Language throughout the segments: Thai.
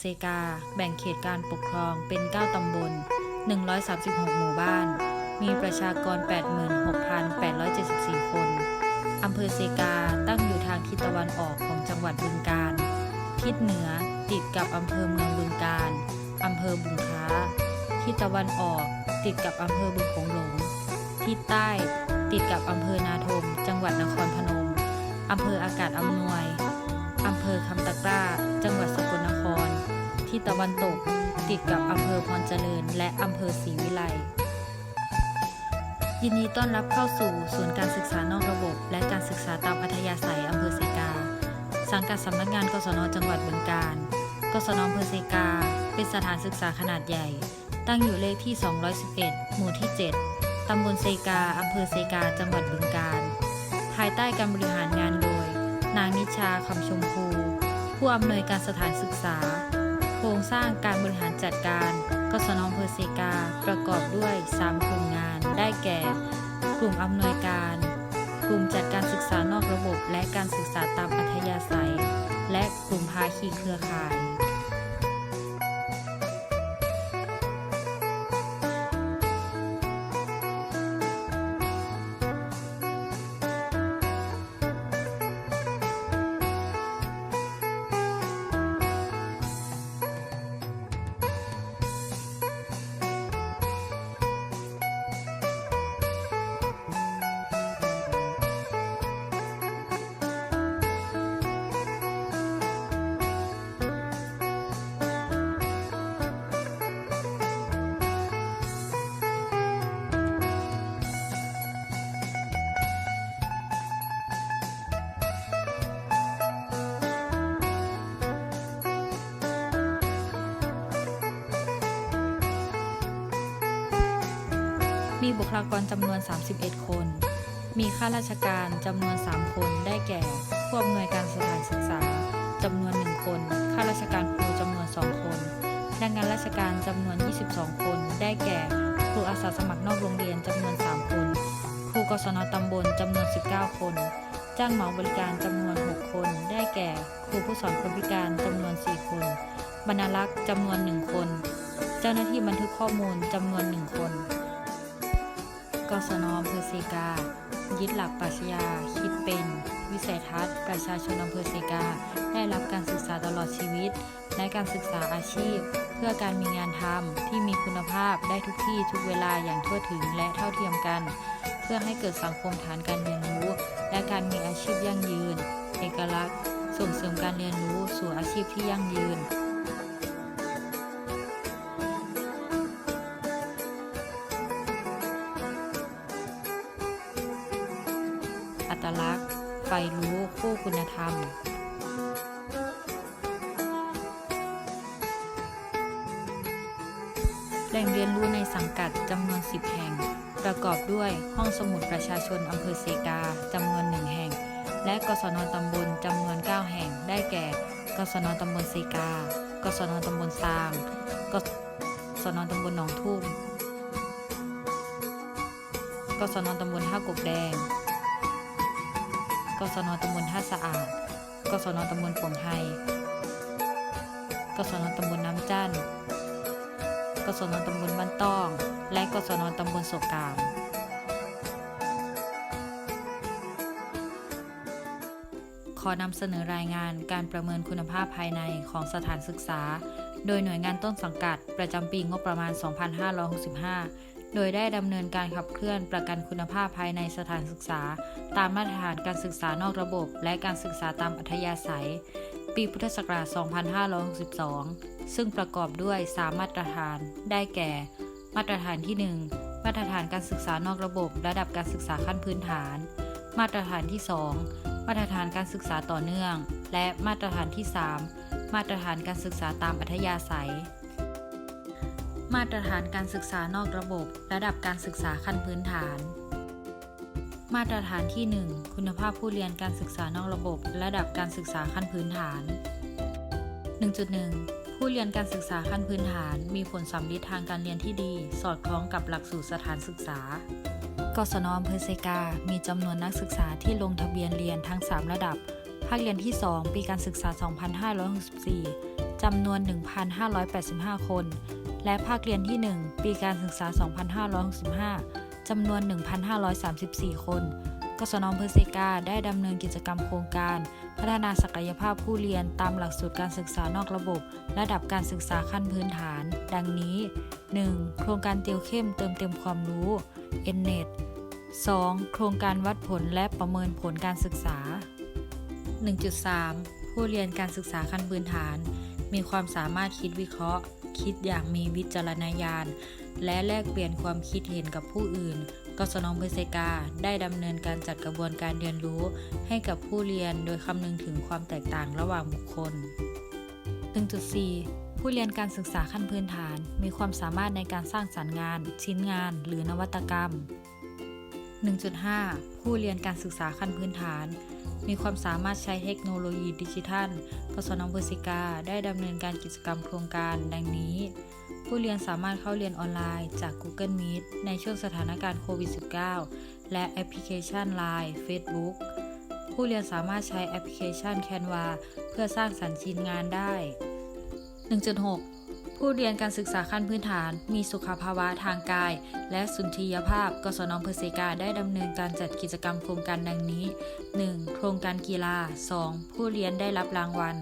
อำเภอเซกา แบ่งเขตการปกครองเป็น 9 ตำบล 136 หมู่บ้าน มีประชากร 86,874 คน อำเภอเซกาตั้งอยู่ทางทิศตะวันออกของจังหวัดบึงกาฬ ทิศเหนือติดกับอำเภอเมืองบึงกาฬ อำเภอบุงค้า ทิศตะวันออกติดกับอำเภอบึงโขงหลง ทิศใต้ติดกับอำเภอนาทม จังหวัดนครพนม อำเภออากาศอำนวย อำเภอคำตะกร้า จังหวัดสกลนคร ทิศตะวันตก ติดกับอำเภอพรเจริญ และอำเภอศรีวิไลยินดีต้อนรับเข้าสู่ศูนย์การศึกษานอกระบบ และการศึกษาตามอัธยาศัยอำเภอเซกา สังกัดสำนักงานกศนจังหวัดบึงกาฬกศนอำเภอเซกา เป็นสถานศึกษาขนาดใหญ่ ตั้งอยู่เลขที่ 211 หมู่ที่ 7 ตำบลเซกาอำเภอเซกา จังหวัดบึงกาฬภายใต้การบริหารงานโดย นางนิชาคำชมพู ผู้อำนวยการสถานศึกษา โครงสร้างการบริหารจัดการกศนอำเภอเซกา ประกอบด้วย 3 กลุ่มงาน ได้แก่ กลุ่มอำนวยการ กลุ่มจัดการศึกษานอกระบบ และการศึกษาตามอัธยาศัย และกลุ่มภาคีเครือข่าย บุคลากรจำนวน 31 คน มีข้าราชการจำนวน 3 คน ได้แก่ผู้อำนวยการสถานศึกษาจำนวน 1 คน ข้าราชการครูจำนวน 2 คนพนักงานราชการจำนวน 22 คน ได้แก่ ครูอาสาสมัครนอกโรงเรียนจำนวน 3 คน ครูกศนตำบลจำนวน 19 คน จ้างเหมาบริการจำนวน 6 คน ได้แก่ ครูผู้สอนคนพิการจำนวน 4 คน บรรณารักษ์จำนวน 1 คน เจ้าหน้าที่บันทึกข้อมูลจำนวน 1 คน กศนอำเภอเซกา ยึดหลักปรัชญาคิดเป็น วิสัยทัศน์ ประชาชนอำเภอเซกา ได้รับการศึกษาตลอดชีวิต และการศึกษาอาชีพ เพื่อการมีงานทำที่มีคุณภาพได้ทุกที่ทุกเวลาอย่างทั่วถึงและเท่าเทียมกัน เพื่อให้เกิดสังคมฐานการเรียนรู้ และการมีอาชีพยั่งยืน เอกลักษณ์ ส่งเสริมการเรียนรู้สู่อาชีพที่ยั่งยืน นอำเภอเซกาจำนวนหนึ่งแห่ง และกศนตำบลจำนวน 9 แห่ง ได้แก่ กศนตำบลเซกา กศนตำบลซาง กศนตำบลหนองทุ่ม กศนตำบลท่ากบแดง กศนตำบลท่าสะอาด กศนตำบลปงไฮกศนตำบลน้ำจันทน์กศนตำบลบ้านต้อง และกศนตำบลโศกกาม ขอนำเสนอรายงานการประเมินคุณภาพภายในของสถานศึกษา โดยหน่วยงานต้นสังกัด ประจำปีงบประมาณ 2565 โดยได้ดำเนินการขับเคลื่อนประกันคุณภาพภายในสถานศึกษา ตามมาตรฐานการศึกษานอกระบบ และการศึกษาตามอัธยาศัย ปีพุทธศักราช 2562 ซึ่งประกอบด้วย 3 มาตรฐาน ได้แก่ มาตรฐานที่ 1 มาตรฐานการศึกษานอกระบบ ระดับการศึกษาขั้นพื้นฐาน มาตรฐานที่ 2 มาตรฐานการศึกษาต่อเนื่อง และมาตรฐานที่ 3 มาตรฐานการศึกษาตามอัธยาศัย มาตรฐานการศึกษานอกระบบ ระดับการศึกษาขั้นพื้นฐาน มาตรฐานที่ 1 คุณภาพผู้เรียนการศึกษานอกระบบ ระดับการศึกษาขั้นพื้นฐาน 1.1ผู้เรียนการศึกษาขั้นพื้นฐาน มีผลสัมฤทธิ์ทางการเรียนที่ดี สอดคล้องกับหลักสูตรสถานศึกษา กศนอำเภอเซกา มีจำนวนนักศึกษาที่ลงทะเบียนเรียนทั้ง 3 ระดับ ภาคเรียนที่ 2 ปีการศึกษา 2564 จำนวน 1,585 คน และภาคเรียนที่ 1 ปีการศึกษา 2565 จำนวน 1,534 คน กศนอำเภอเซกาได้ดำเนินกิจกรรมโครงการ พัฒนาศักยภาพผู้เรียนตามหลักสูตรการศึกษานอกระบบ ระดับการศึกษาขั้นพื้นฐาน ดังนี้ 1. โครงการติวเข้มเติมเต็มความรู้ NNET 2. โครงการวัดผลและประเมินผลการศึกษา 1.3 ผู้เรียนการศึกษาขั้นพื้นฐาน มีความสามารถคิดวิเคราะห์ คิดอย่างมีวิจารณญาณ และแลกเปลี่ยนความคิดเห็นกับผู้อื่น กศนเพเซกาได้ดำเนินการจัดกระบวนการเรียนรู้ ให้กับผู้เรียนโดยคำนึงถึงความแตกต่างระหว่างบุคคล 1.4 ผู้เรียนการศึกษาขั้นพื้นฐาน มีความสามารถในการสร้างสรรค์งาน ชิ้นงาน หรือนวัตกรรม 1.5 ผู้เรียนการศึกษาขั้นพื้นฐาน มีความสามารถใช้เทคโนโลยีดิจิทัลกศนเบอร์สิกา ได้ดำเนินการกิจกรรมโครงการ ดังนี้ ผู้เรียนสามารถเข้าเรียนออนไลน์จาก Google Meet ในช่วงสถานการณ์โควิด -19 และแอปพลิเคชัน Line Facebook ผู้เรียนสามารถใช้แอปพลิเคชัน Canva เพื่อสร้างสรรค์ชิ้นงานได้ 1.6 ผู้เรียนการศึกษาขั้นพื้นฐาน มีสุขภาวะทางกาย และสุนทรียภาพ กศนเพอร์เซกาได้ดำเนินการจัดกิจกรรมโครงการดังนี้ 1. โครงการกีฬา 2. ผู้เรียนได้รับรางวัล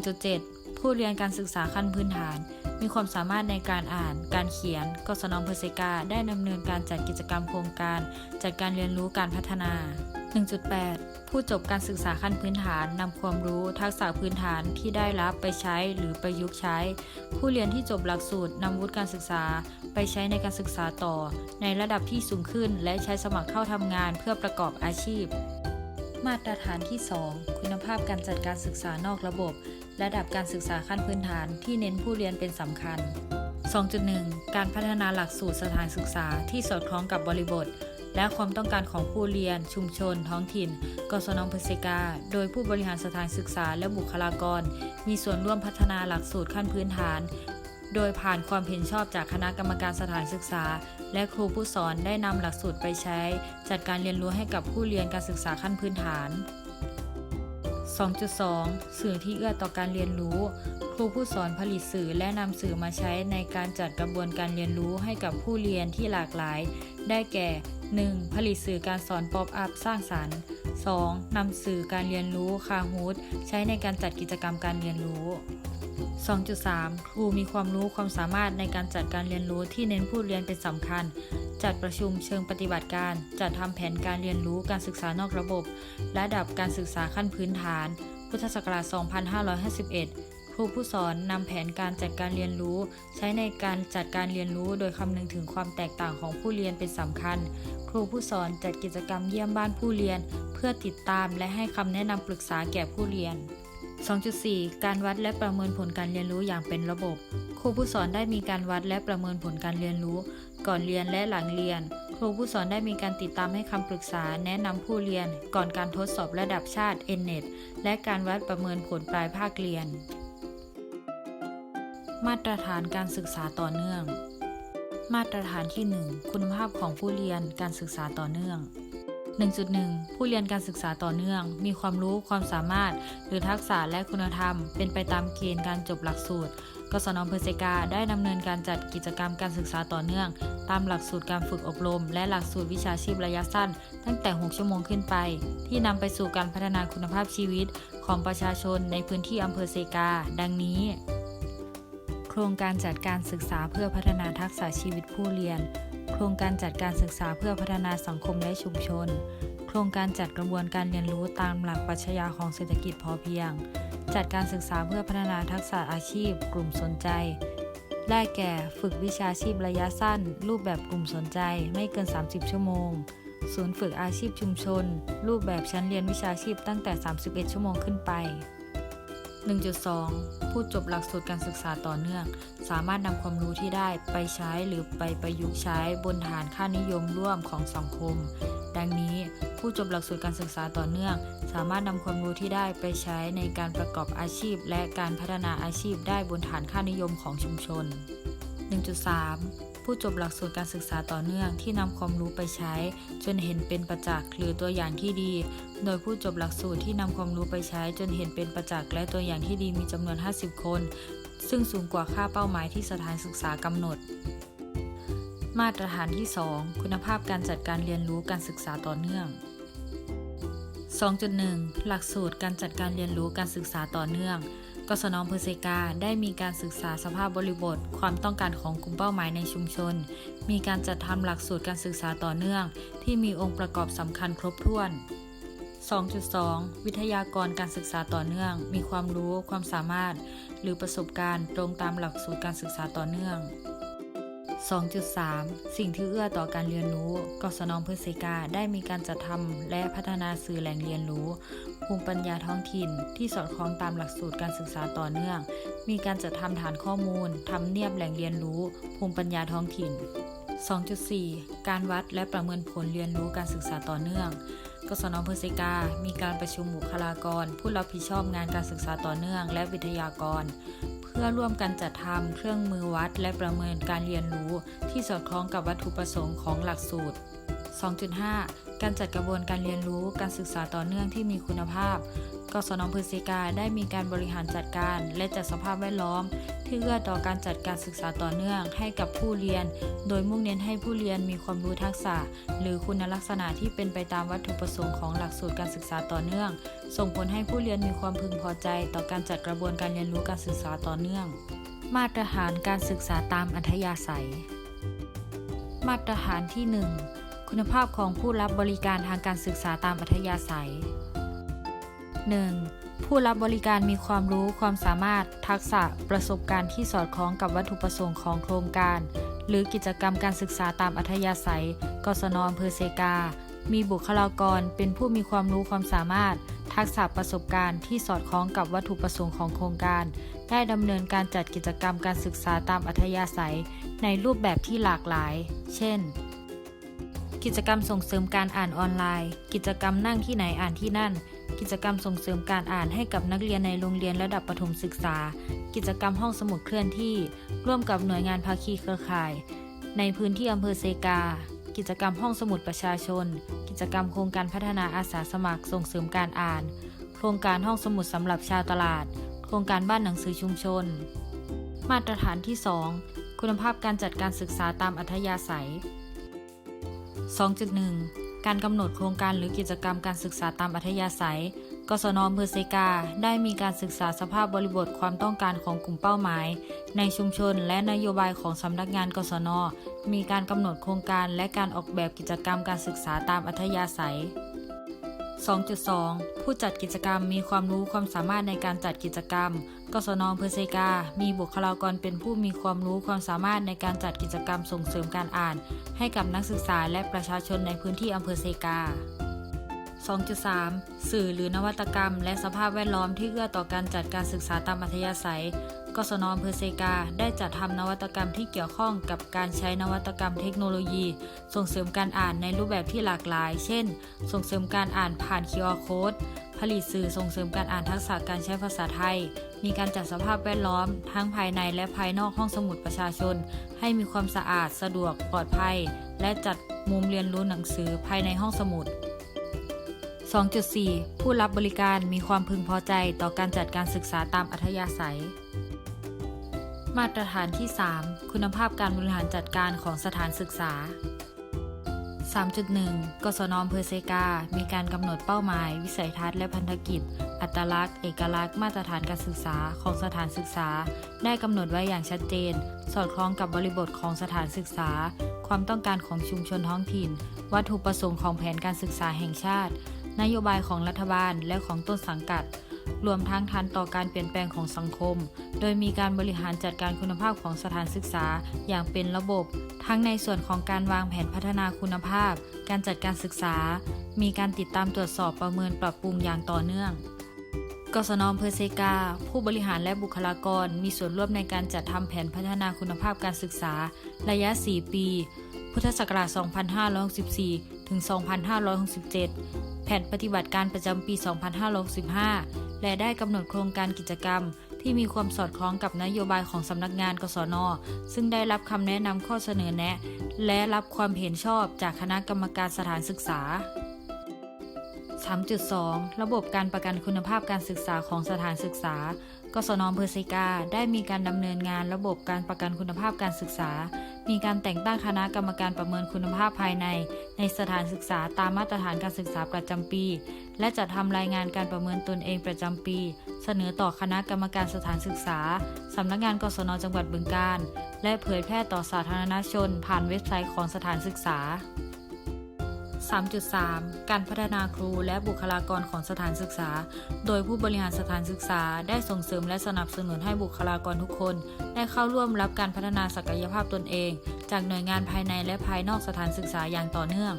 1.7 ผู้เรียนการศึกษาขั้นพื้นฐาน มีความสามารถในการอ่าน การเขียน กศนเพอร์เซกาได้ดำเนินการจัดกิจกรรมโครงการ จัดการเรียนรู้การพัฒนา 1.8 ผู้จบการศึกษาขั้นพื้นฐานนำความรู้ทักษะพื้นฐานที่ได้รับไปใช้หรือประยุกต์ใช้ ผู้เรียนที่จบหลักสูตรนำวุฒิการศึกษา ไปใช้ในการศึกษาต่อ ในระดับที่สูงขึ้น และใช้สมัครเข้าทำงานเพื่อประกอบอาชีพ มาตรฐานที่ 2 คุณภาพการจัดการศึกษานอกระบบ ระดับการศึกษาขั้นพื้นฐานที่เน้นผู้เรียนเป็นสำคัญ 2.1 การพัฒนาหลักสูตรสถานศึกษาที่สอดคล้องกับบริบท และความต้องการของผู้เรียน ชุมชน ท้องถิ่น กศนพฤศกา โดยผู้บริหารสถานศึกษาและบุคลากร มีส่วนร่วมพัฒนาหลักสูตรขั้นพื้นฐาน โดยผ่านความเห็นชอบจากคณะกรรมการสถานศึกษา และครูผู้สอนได้นำหลักสูตรไปใช้ จัดการเรียนรู้ให้กับผู้เรียนการศึกษาขั้นพื้นฐาน 2.2 สื่อที่เอื้อต่อการเรียนรู้ ครูผู้สอนผลิตสื่อและนำสื่อมาใช้ในการจัดกระบวนการเรียนรู้ให้กับผู้เรียนที่หลากหลาย ได้แก่ 1. ผลิตสื่อการสอนป๊อปอัพสร้างสรรค์ 2. นำสื่อการเรียนรู้คาฮูดใช้ในการจัดกิจกรรมการเรียนรู้ 2.3 ครูมีความรู้ความสามารถในการจัดการเรียนรู้ที่เน้นผู้เรียนเป็นสำคัญ จัดประชุมเชิงปฏิบัติการ จัดทำแผนการเรียนรู้การศึกษานอกระบบ ระดับการศึกษาขั้นพื้นฐาน พุทธศักราช 2551ครูผู้สอนนำแผนการจัดการเรียนรู้ ใช้ในการจัดการเรียนรู้ โดยคำนึงถึงความแตกต่างของผู้เรียนเป็นสำคัญ ครูผู้สอนจัดกิจกรรมเยี่ยมบ้านผู้เรียน เพื่อติดตามและให้คำแนะนำปรึกษาแก่ผู้เรียน 2.4 การวัดและประเมินผลการเรียนรู้อย่างเป็นระบบ ครูผู้สอนได้มีการวัดและประเมินผลการเรียนรู้ ก่อนเรียนและหลังเรียน ครูผู้สอนได้มีการติดตามให้คำปรึกษาแนะนำผู้เรียน ก่อนการทดสอบระดับชาติ NNET และการวัดประเมินผลปลายภาคเรียน มาตรฐานการศึกษาต่อเนื่อง มาตรฐานที่ 1 คุณภาพของผู้เรียนการศึกษาต่อเนื่อง 1.1 ผู้เรียนการศึกษาต่อเนื่อง มีความรู้ความสามารถ หรือทักษะและคุณธรรม เป็นไปตามเกณฑ์การจบหลักสูตร กศนเพอร์เซกาได้ดำเนินการจัดกิจกรรมการศึกษาต่อเนื่อง ตามหลักสูตรการฝึกอบรม และหลักสูตรวิชาชีพระยะสั้น ตั้งแต่ 6 ชั่วโมงขึ้นไป ที่นำไปสู่การพัฒนาคุณภาพชีวิตของประชาชนในพื้นที่อำเภอเซกา ดังนี้ โครงการจัดการศึกษาเพื่อพัฒนาทักษะชีวิตผู้เรียน โครงการจัดการศึกษาเพื่อพัฒนาสังคมและชุมชน โครงการจัดกระบวนการเรียนรู้ตามหลักปรัชญาของเศรษฐกิจพอเพียง จัดการศึกษาเพื่อพัฒนาทักษะอาชีพ กลุ่มสนใจ ได้แก่ฝึกวิชาชีพระยะสั้น รูปแบบกลุ่มสนใจไม่เกิน 30 ชั่วโมง ศูนย์ฝึกอาชีพชุมชน รูปแบบชั้นเรียนวิชาชีพตั้งแต่ 31 ชั่วโมงขึ้นไป 1.2 ผู้จบหลักสูตรการศึกษาต่อเนื่อง สามารถนำความรู้ที่ได้ไปใช้หรือไปประยุกต์ใช้บนฐานค่านิยมร่วมของสังคม ดังนี้ผู้จบหลักสูตรการศึกษาต่อเนื่อง สามารถนำความรู้ที่ได้ไปใช้ในการประกอบอาชีพ และการพัฒนาอาชีพได้บนฐานค่านิยมของชุมชน 1.3 ผู้จบหลักสูตรการศึกษาต่อเนื่องที่นำความรู้ไปใช้ จนเห็นเป็นประจักษ์หรือตัวอย่างที่ดี โดยผู้จบหลักสูตรที่นำความรู้ไปใช้ จนเห็นเป็นประจักษ์และตัวอย่างที่ดีมีจำนวน 50 คน ซึ่งสูงกว่าค่าเป้าหมายที่สถานศึกษากำหนด มาตรฐานที่ 2 คุณภาพการจัดการเรียนรู้การศึกษาต่อเนื่อง 2.1 หลักสูตรการจัดการเรียนรู้การศึกษาต่อเนื่องกศนอำเภอเซกาได้มีการศึกษาสภาพบริบท ความต้องการของกลุ่มเป้าหมายในชุมชน มีการจัดทำหลักสูตรการศึกษาต่อเนื่อง ที่มีองค์ประกอบสำคัญครบถ้วน 2.2 วิทยากรการศึกษาต่อเนื่อง มีความรู้ ความสามารถ หรือประสบการณ์ตรงตามหลักสูตรการศึกษาต่อเนื่อง 2.3 สิ่งที่เอื้อต่อการเรียนรู้ กศนอำเภอเซกาได้มีการจัดทำและพัฒนาสื่อแหล่งเรียนรู้ ภูมิปัญญาท้องถิ่น ที่สอดคล้องตามหลักสูตรการศึกษาต่อเนื่อง มีการจัดทำฐานข้อมูลทำเนียบแหล่งเรียนรู้ ภูมิปัญญาท้องถิ่น 2.4 การวัดและประเมินผลเรียนรู้การศึกษาต่อเนื่อง กศนอำเภอเซกา มีการประชุมบุคลากร ผู้รับผิดชอบงานการศึกษาต่อเนื่อง และวิทยากร พื่อร่วมกันจัดทำเครื่องมือวัด และประเมินการเรียนรู้ที่สอดคล้องกับวัตถุประสงค์ของหลักสูตร 2.5 การจัดกระบวนการเรียนรู้การศึกษาต่อเนื่องที่มีคุณภาพ กศนอำเภอเซกาได้มีการบริหารจัดการ และจัดสภาพแวดล้อม ที่เอื้อต่อการจัดการศึกษาต่อเนื่องให้กับผู้เรียน โดยมุ่งเน้นให้ผู้เรียนมีความรู้ทักษะ หรือคุณลักษณะที่เป็นไปตามวัตถุประสงค์ของหลักสูตรการศึกษาต่อเนื่อง ส่งผลให้ผู้เรียนมีความพึงพอใจ ต่อการจัดกระบวนการเรียนรู้การศึกษาต่อเนื่อง มาตรฐานการศึกษาตามอัธยาศัย มาตรฐานที่ 1 คุณภาพของผู้รับบริการทางการศึกษาตามอัธยาศัย 1. ผู้รับบริการมีความรู้ความสามารถ ทักษะประสบการณ์ที่สอดคล้องกับวัตถุประสงค์ของโครงการ หรือกิจกรรมการศึกษาตามอัธยาศัย กศนอำเภอเซกา มีบุคลากรเป็นผู้มีความรู้ความสามารถ ทักษะประสบการณ์ที่สอดคล้องกับวัตถุประสงค์ของโครงการ ได้ดำเนินการจัดกิจกรรมการศึกษาตามอัธยาศัย ในรูปแบบที่หลากหลาย เช่นกิจกรรมส่งเสริมการอ่านออนไลน์ กิจกรรมนั่งที่ไหนอ่านที่นั่น กิจกรรมส่งเสริมการอ่านให้กับนักเรียนในโรงเรียนระดับประถมศึกษา กิจกรรมห้องสมุดเคลื่อนที่ ร่วมกับหน่วยงานภาคีเครือข่าย ในพื้นที่อำเภอเซกา กิจกรรมห้องสมุดประชาชน กิจกรรมโครงการพัฒนาอาสาสมัครส่งเสริมการอ่าน โครงการห้องสมุดสำหรับชาวตลาด โครงการบ้านหนังสือชุมชน มาตรฐานที่ 2 คุณภาพการจัดการศึกษาตามอัธยาศัย 2.1 การกำหนดโครงการหรือกิจกรรมการศึกษาตามอัธยาศัย กศนอำเภอเซกา ได้มีการศึกษาสภาพบริบทความต้องการของกลุ่มเป้าหมาย ในชุมชนและนโยบายของสำนักงานกศน มีการกำหนดโครงการและการออกแบบกิจกรรมการศึกษาตามอัธยาศัย 2.2 ผู้จัดกิจกรรมมีความรู้ความสามารถในการจัดกิจกรรม กศนอำเภอเซกา มีบุคลากรเป็นผู้มีความรู้ความสามารถในการจัดกิจกรรมส่งเสริมการอ่าน ให้กับนักศึกษาและประชาชนในพื้นที่อำเภอเซกา 2.3 สื่อหรือนวัตกรรม และสภาพแวดล้อมที่เอื้อต่อการจัดการศึกษาตามอัธยาศัย กศนอำเภอเซกา ได้จัดทำนวัตกรรมที่เกี่ยวข้องกับการใช้นวัตกรรมเทคโนโลยี ส่งเสริมการอ่านในรูปแบบที่หลากหลาย เช่น ส่งเสริมการอ่านผ่าน QR Code ผ ลิตสื่อส่งเสริมการอ่านทักษะการใช้ภาษาไทย มีการจัดสภาพแวดล้อม ทั้งภายในและภายนอกห้องสมุดประชาชน ให้มีความสะอาดสะดวกปลอดภัย และจัดมุมเรียนรู้หนังสือภายในห้องสมุด 2.4 ผู้รับบริการมีความพึงพอใจต่อการจัดการศึกษาตามอัธยาศัย มาตรฐานที่ 3 คุณภาพการบริหารจัดการของสถานศึกษา 3.1 กศนอำเภอเซกา มีการกำหนดเป้าหมาย วิสัยทัศน์และพันธกิจ อัตลักษณ์ เอกลักษณ์ มาตรฐานการศึกษาของสถานศึกษา ได้กำหนดไว้อย่างชัดเจน สอดคล้องกับบริบทของสถานศึกษา ความต้องการของชุมชนท้องถิ่น วัตถุประสงค์ของแผนการศึกษาแห่งชาติ นโยบายของรัฐบาลและของต้นสังกัด รวมทั้งทันต่อการเปลี่ยนแปลงของสังคม โดยมีการบริหารจัดการคุณภาพของสถานศึกษาอย่างเป็นระบบ ทั้งในส่วนของการวางแผนพัฒนาคุณภาพ การจัดการศึกษา มีการติดตามตรวจสอบประเมินปรับปรุงอย่างต่อเนื่องกศนอำเภอเซกา ผู้บริหารและบุคลากร มีส่วนร่วมในการจัดทำแผนพัฒนาคุณภาพการศึกษา ระยะ 4 ปี พุทธศักราช 2564 ถึง 2567 แผนปฏิบัติการประจำปี 2565 และได้กำหนดโครงการกิจกรรม ที่มีความสอดคล้องกับนโยบายของสำนักงานกศน ซึ่งได้รับคำแนะนำข้อเสนอแนะ และรับความเห็นชอบจากคณะกรรมการสถานศึกษา 3.2 ระบบการประกันคุณภาพการศึกษาของสถานศึกษา กศนอำเภอเซกา ได้มีการดำเนินงานระบบการประกันคุณภาพการศึกษา มีการแต่งตั้งคณะกรรมการประเมินคุณภาพภายใน ในสถานศึกษาตามมาตรฐานการศึกษาประจำปี และจะทำรายงานการประเมินตนเองประจำปี เสนอต่อคณะกรรมการสถานศึกษาสำนักงานกศนจังหวัดบึงกาฬและเผยแพร่ต่อสาธารณชน ผ่านเว็บไซต์ของสถานศึกษา 3.3 การพัฒนาครูและบุคลากรของสถานศึกษา โดยผู้บริหารสถานศึกษา ได้ส่งเสริมและสนับสนุนให้บุคลากรทุกคน ได้เข้าร่วมรับการพัฒนาศักยภาพตนเอง จากหน่วยงานภายในและภายนอกสถานศึกษาอย่างต่อเนื่อง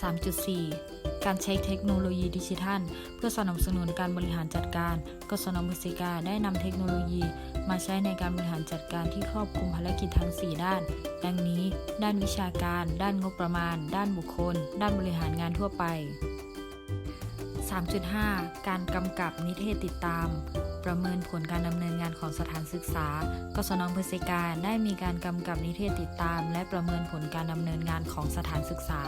3.4 การใช้เทคโนโลยีดิจิทัล เพื่อสนับสนุนการบริหารจัดการกศนมุสิกาได้นำเทคโนโลยี มาใช้ในการบริหารจัดการที่ครอบคลุมภารกิจทั้ง 4 ด้าน ดังนี้ ด้านวิชาการ ด้านงบประมาณ ด้านบุคคล ด้านบริหารงานทั่วไป 3.5 การกำกับนิเทศติดตาม ประเมินผลการดำเนินงานของสถานศึกษา กศนพฤศจิกาได้มีการกำกับนิเทศติดตาม และประเมินผลการดำเนินงานของสถานศึกษา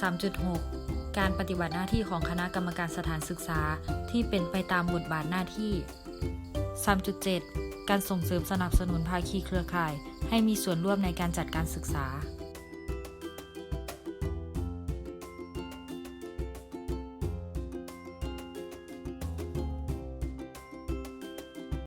3.6 การปฏิบัติหน้าที่ของคณะกรรมการสถานศึกษาที่เป็นไปตามบทบาทหน้าที่ 3.7 การส่งเสริมสนับสนุนภาคีเครือข่าย ให้มีส่วนร่วมในการจัดการศึกษา